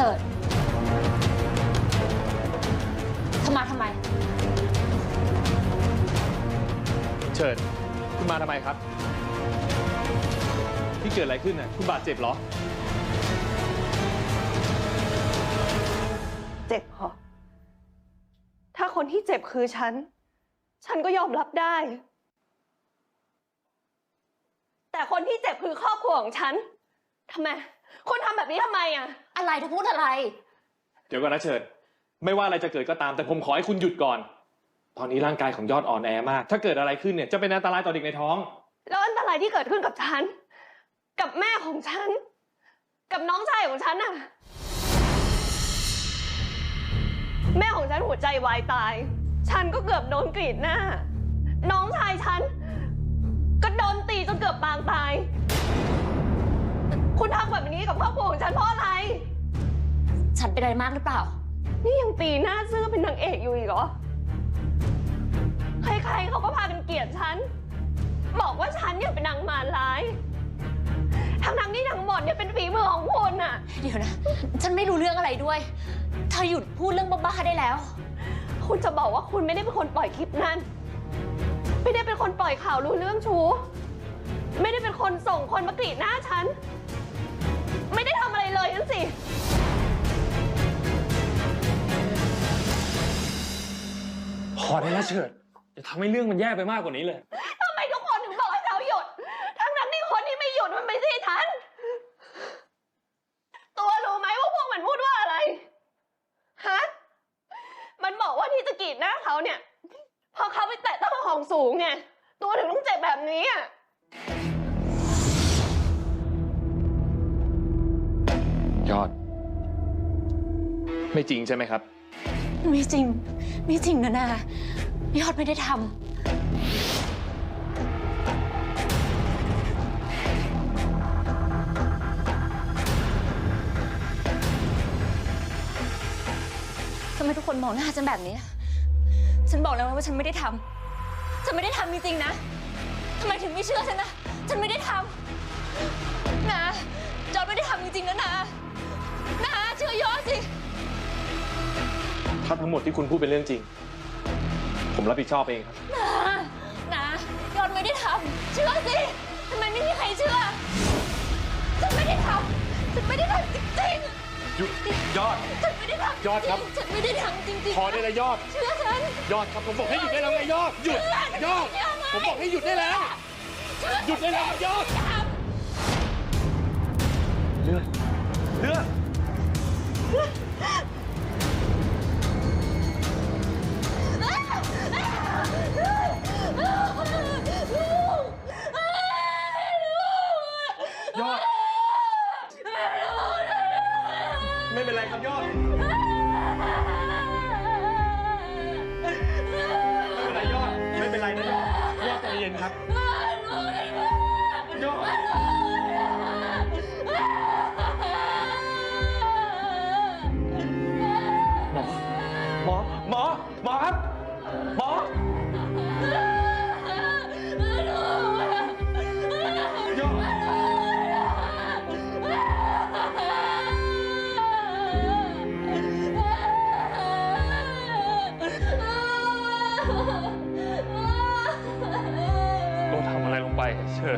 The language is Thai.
เฉิดเธอมาทำไมเฉิดคุณมาทำไมครับ ที่เกิดอะไรขึ้นน่ะคุณบาดเจ็บเหรอ เจ็บเหรอ ถ้าคนที่เจ็บคือฉัน ฉันก็ยอมรับได้ แต่คนที่เจ็บคือครอบครัวของฉัน ทำไม คุณทำแบบนี้ทำไมอะ อะไรเธอพูดอะไร เดี๋ยวก่อนนะเฉิด ไม่ว่าอะไรจะเกิดก็ตามแต่ผมขอให้คุณหยุดก่อน ตอนนี้ร่างกายของยอดอ่อนแอมาก ถ้าเกิดอะไรขึ้นเนี่ยจะเป็นอันตรายต่อเด็กในท้อง แล้วอันตรายที่เกิดขึ้นกับฉัน กับแม่ของฉัน กับน้องชายของฉันน่ะ แม่ของฉันหัวใจวายตาย ฉันก็เกือบโดนกรีดหน้า น้องชายฉัน ก็โดนตีจนเกือบปางตาย คุณทำแบบนี้กับครอบครัวของฉันเพราะอะไร ฉันเป็นอะไรมากหรือเปล่า นี่ยังตีหน้าซื่อเป็นนางเอกอยู่อีกเหรอ ใครๆเขาก็พากันเกลียดฉัน บอกว่าฉันเนี่ยเป็นนางมารร้าย ทั้งๆที่ทั้งหมดเนี่ยเป็นฝีมือของคุณน่ะ เดี๋ยวนะ ฉันไม่รู้เรื่องอะไรด้วยเธอหยุดพูดเรื่องบ้าๆได้แล้ว คุณจะบอกว่าคุณไม่ได้เป็นคนปล่อยคลิปนั้น ไม่ได้เป็นคนปล่อยข่าวรู้เรื่องชู้ ไม่ได้เป็นคนส่งคนมากรีดหน้าฉัน ไม่ได้ทำอะไรเลยนั่นสิ พอได้แล้วเฉิดอย่าทำให้เรื่องมันแย่ไปมากกว่านี้เลย ทำไมทุกคนถึงบอกให้เราหยุด ทั้งนั้นที่คนที่ไม่หยุดมันไม่ใช่ฉัน ตัวรู้ไหมว่าพวกมันพูดว่าอะไร ฮะ มันบอกว่าที่จะกรีดหน้าเขาเนี่ย พอเขาไปแตะต้องของสูงไง ตัวถึงต้องเจ็บแบบนี้อะ ยอด ไม่จริงใช่ไหมครับ ไม่จริง ไม่จริงนะนายอดไม่ได้ทำ ทำไมทุกคนมองหน้าฉันแบบนี้ ฉันบอกแล้วว่าฉันไม่ได้ทำ ฉันไม่ได้ทำจริงๆนะ ทำไมถึงไม่เชื่อฉันนะ ฉันไม่ได้ทำ นะ จอร์ดไม่ได้ทำจริงๆนะนะนะเชื่อยอดสิ ถ้าทั้งหมดที่คุณพูดเป็นเรื่องจริง ผมรับผิดชอบเองครับ นะนะยอดไม่ได้ทำเชื่อสิทำไมไม่มีใครเชื่อฉันไม่ได้ทำฉันไม่ได้ทำจริงหยุดยอด ๆฉันไม่ได้ทำยอดครับ ฉันไม่ได้ทำจริงๆพอได้แล้วยอด เชื่อฉัน ยอดครับผมบอกให้หยุดได้แล้วไงยอดหยุดยอด ผมบอกให้หยุดได้แล้ว เชื่อหยุดได้แล้วยอดไม่ได้ทเลือดเลือดย ไม่เป็นไรครับยอด ไม่เป็นไรยอด ไม่เป็นไรนะยอดยอดใจเย็นครับ ยอด เชิ